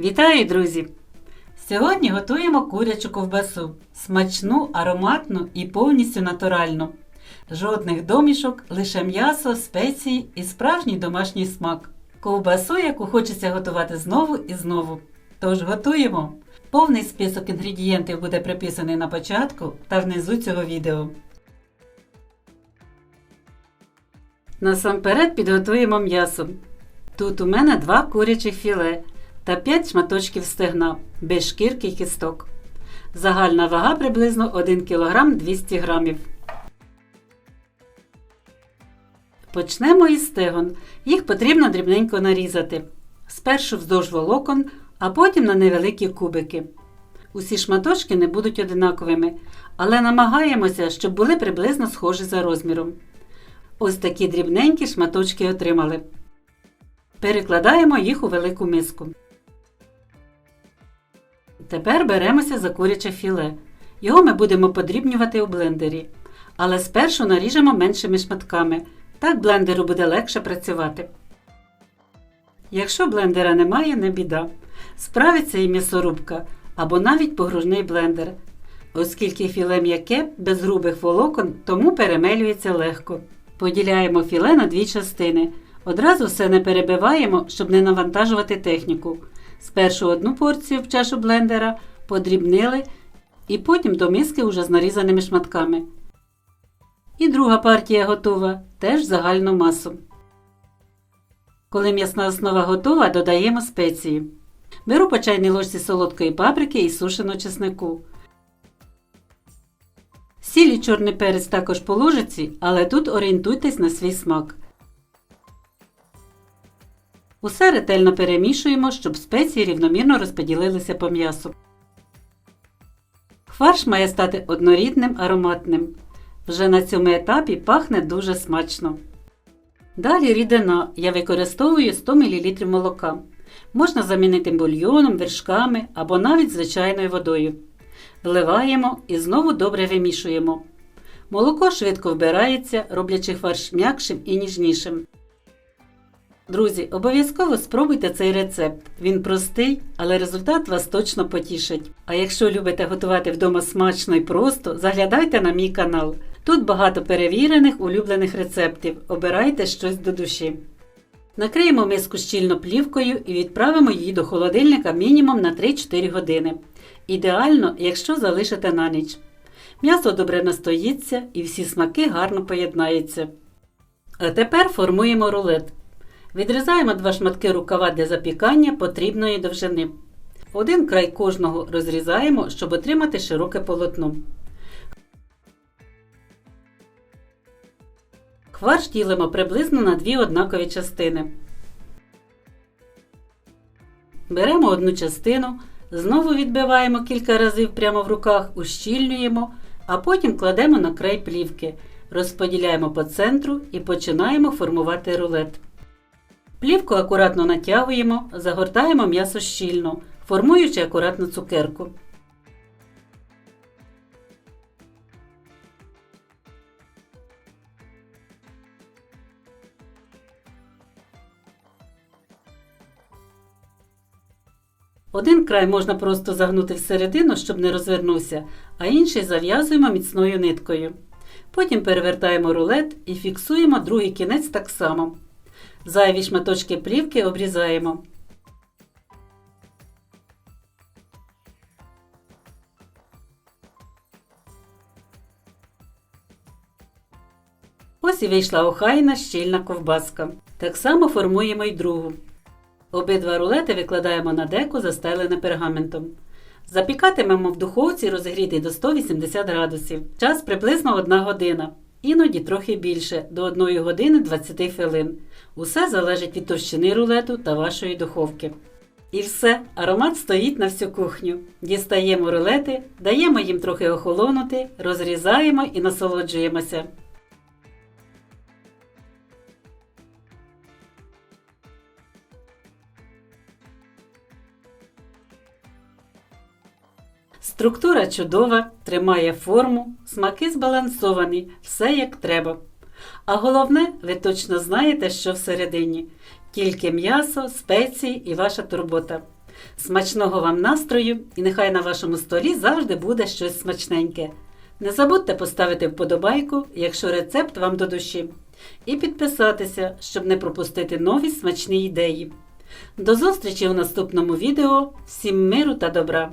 Вітаю, друзі! Сьогодні готуємо курячу ковбасу. Смачну, ароматну і повністю натуральну. Жодних домішок, лише м'ясо, спеції і справжній домашній смак. Ковбасу, яку хочеться готувати знову і знову. Тож готуємо! Повний список інгредієнтів буде приписаний на початку та внизу цього відео. Насамперед підготуємо м'ясо. Тут у мене два курячих філе та 5 шматочків стегна без шкірки й кісток. Загальна вага приблизно 1 кг 200 г. Почнемо із стегон. Їх потрібно дрібненько нарізати. Спершу вздовж волокон, а потім на невеликі кубики. Усі шматочки не будуть одинаковими, але намагаємося, щоб були приблизно схожі за розміром. Ось такі дрібненькі шматочки отримали. Перекладаємо їх у велику миску. Тепер беремося за куряче філе. Його ми будемо подрібнювати у блендері. Але спершу наріжемо меншими шматками. Так блендеру буде легше працювати. Якщо блендера немає, не біда. Справиться і м'ясорубка або навіть погружний блендер. Оскільки філе м'яке без грубих волокон, тому перемелюється легко. Поділяємо філе на дві частини. Одразу все не перебиваємо, щоб не навантажувати техніку. Спершу одну порцію в чашу блендера подрібнили і потім до миски уже з нарізаними шматками. І друга партія готова, теж загальну масу. Коли м'ясна основа готова, додаємо спеції. Беру по чайній ложці солодкої паприки і сушеного чеснику. Сіль і чорний перець також по ложиці, але тут орієнтуйтесь на свій смак. Усе ретельно перемішуємо, щоб спеції рівномірно розподілилися по м'ясу. Фарш має стати однорідним ароматним. Вже на цьому етапі пахне дуже смачно. Далі рідина я використовую 100 мл молока. Можна замінити бульйоном, вершками або навіть звичайною водою. Вливаємо і знову добре вимішуємо. Молоко швидко вбирається, роблячи фарш м'якшим і ніжнішим. Друзі, обов'язково спробуйте цей рецепт. Він простий, але результат вас точно потішить. А якщо любите готувати вдома смачно і просто, заглядайте на мій канал. Тут багато перевірених улюблених рецептів. Обирайте щось до душі. Накриємо миску щільно плівкою і відправимо її до холодильника мінімум на 3-4 години. Ідеально, якщо залишите на ніч. М'ясо добре настоїться і всі смаки гарно поєднаються. А тепер формуємо рулет. Відрізаємо два шматки рукава для запікання потрібної довжини. Один край кожного розрізаємо, щоб отримати широке полотно. Хварш ділимо приблизно на дві однакові частини. Беремо одну частину, знову відбиваємо кілька разів прямо в руках, ущільнюємо, а потім кладемо на край плівки, розподіляємо по центру і починаємо формувати рулет. Плівку акуратно натягуємо, загортаємо м'ясо щільно, формуючи акуратну цукерку. Один край можна просто загнути всередину, щоб не розвернувся, а інший зав'язуємо міцною ниткою. Потім перевертаємо рулет і фіксуємо другий кінець так само. Зайві шматочки плівки обрізаємо. Ось і вийшла охайна щільна ковбаска. Так само формуємо й другу. Обидва рулети викладаємо на деко, застелене пергаментом. Запікатимемо в духовці розігрітий до 180 градусів. Час приблизно 1 година. Іноді трохи більше до 1 години 20 хвилин. Усе залежить від товщини рулету та вашої духовки. І все, аромат стоїть на всю кухню. Дістаємо рулети, даємо їм трохи охолонути, розрізаємо і насолоджуємося. Структура чудова, тримає форму, смаки збалансовані, все як треба. А головне, ви точно знаєте, що всередині. Тільки м'ясо, спеції і ваша турбота. Смачного вам настрою і нехай на вашому столі завжди буде щось смачненьке. Не забудьте поставити вподобайку, якщо рецепт вам до душі, і підписатися, щоб не пропустити нові смачні ідеї. До зустрічі у наступному відео. Всім миру та добра!